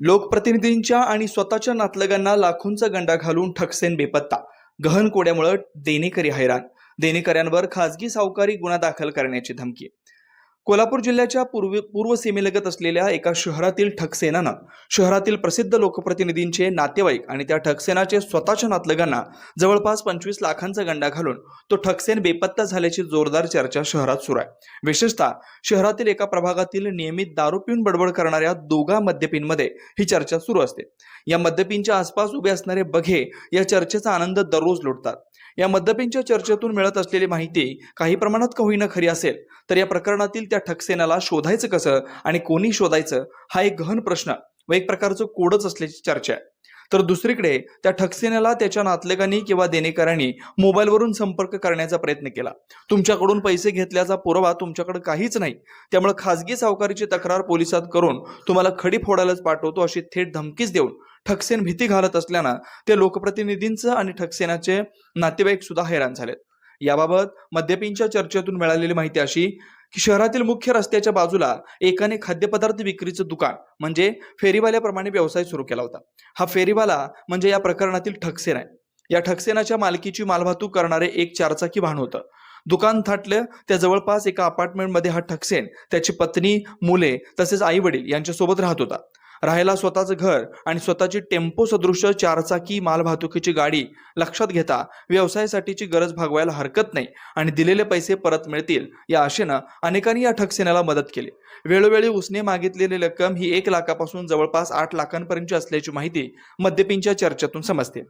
लोकप्रतिनिधींच्या आणि स्वतःच्या नातलगांना लाखोंचा गंडा घालून ठकसेन बेपत्ता. गहन कोड्यामुळे देणेकरी हैराण देणेकऱ्यांवर खासगी सावकारी गुन्हा दाखल करण्याची धमकी. कोल्हापूर जिल्ह्याच्या पूर्व पूर्व सीमेलगत असलेल्या एका शहरातील ठकसेनानं शहरातील प्रसिद्ध लोकप्रतिनिधींचे नातेवाईक आणि त्या ठकसेनाचे स्वतःच्या नातलगांना जवळपास पंचवीस लाखांचा गंडा घालून तो ठकसेन बेपत्ता झाल्याची जोरदार चर्चा शहरात सुरू आहे. विशेषतः शहरातील एका प्रभागातील नियमित दारू पिऊन बडबड करणाऱ्या दोघा मद्यपींमध्ये ही चर्चा सुरू असते. या मद्यपींच्या आसपास उभे असणारे बघे या चर्चेचा आनंद दररोज लुटतात. या मद्यपींच्या चर्चेतून मिळत असलेली माहिती काही प्रमाणात का खरी असेल तर या प्रकरणातील त्या ठकसेनाला शोधायचं कसं आणि कोणी शोधायचं हा एक गहन प्रश्न व एक प्रकारचं कोडच असल्याची चर्चा आहे. तर दुसरीकडे त्या ठकसेनाला त्याच्या नातलगांनी किंवा देणेकरांनी मोबाईलवरून संपर्क करण्याचा प्रयत्न केला. तुमच्याकडून पैसे घेतल्याचा पुरावा तुमच्याकडे काहीच नाही. त्यामुळे खासगी सावकारीची तक्रार पोलिसात करून तुम्हाला खडी फोडायलाच पाठवतो अशी थेट धमकीच देऊन ठकसेन भीती घालत असल्यानं ते लोकप्रतिनिधींचं आणि ठकसेनाचे नातेवाईक सुद्धा हैराण झालेत. याबाबत मद्यपींच्या चर्चेतून मिळालेली माहिती अशी की शहरातील मुख्य रस्त्याच्या बाजूला एकाने खाद्यपदार्थ विक्रीचं दुकान म्हणजे फेरीवाल्याप्रमाणे व्यवसाय सुरू केला होता. हा फेरीवाला म्हणजे या प्रकरणातील ठकसेन आहे. या ठकसेनाच्या मालकीची मालवाहतूक करणारे एक चारचाकी वाहन होतं. दुकान थाटलं त्या जवळपास एका अपार्टमेंटमध्ये हा ठकसेन त्याची पत्नी मुले तसेच आई वडील यांच्यासोबत राहत होता. राहायला स्वतःचं घर आणि स्वतःची टेम्पो सदृश चारचाकी मालवाहतुकीची गाडी. लक्षात घेता व्यवसायासाठीची गरज भागवायला हरकत नाही आणि दिलेले पैसे परत मिळतील या आशेनं अनेकांनी या ठकसेनाला मदत केली. वेळोवेळी उसने मागितलेली रक्कम ही एक लाखापासून जवळपास आठ लाखांपर्यंतची असल्याची माहिती मद्यपींच्या चर्चेतून समजते.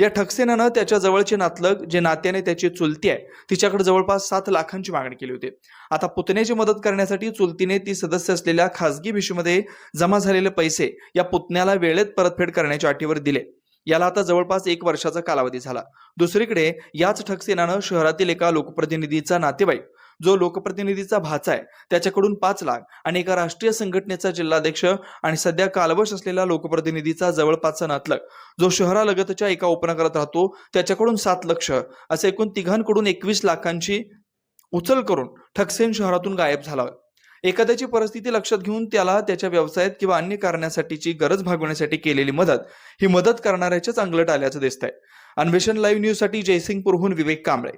या ठकसेनानं त्याच्या जवळचे नातलग जे नात्याने त्याची चुलती आहे तिच्याकडे जवळपास सात लाखांची मागणी केली होती. आता पुतण्याची मदत करण्यासाठी चुलतीने ती सदस्य असलेल्या खासगी भिशीमध्ये जमा झालेले पैसे या पुतण्याला वेळेत परतफेड करण्याच्या अटीवर दिले. याला आता जवळपास एक वर्षाचा कालावधी झाला. दुसरीकडे याच ठकसेनानं शहरातील एका लोकप्रतिनिधीचा नातेवाईक जो लोकप्रतिनिधीचा भाचा आहे त्याच्याकडून पाच लाख आणि एका राष्ट्रीय संघटनेचा जिल्हाध्यक्ष आणि सध्या कालवश असलेला लोकप्रतिनिधीचा जवळपासचा नातलग जो शहरालगतच्या एका उपनगरात राहतो त्याच्याकडून सात लक्ष असे एकूण तिघांकडून एकवीस लाखांची उचल करून ठकसेन शहरातून गायब झाला. एखाद्याची परिस्थिती लक्षात घेऊन त्याला त्याच्या व्यवसायात किंवा अन्य कारणासाठीची गरज भागवण्यासाठी केलेली मदत ही मदत करणाऱ्याच्याच अंगलट आल्याचं दिसतंय. अन्वेषण लाईव्ह न्यूजसाठी जयसिंगपूरहून विवेक कांबळे.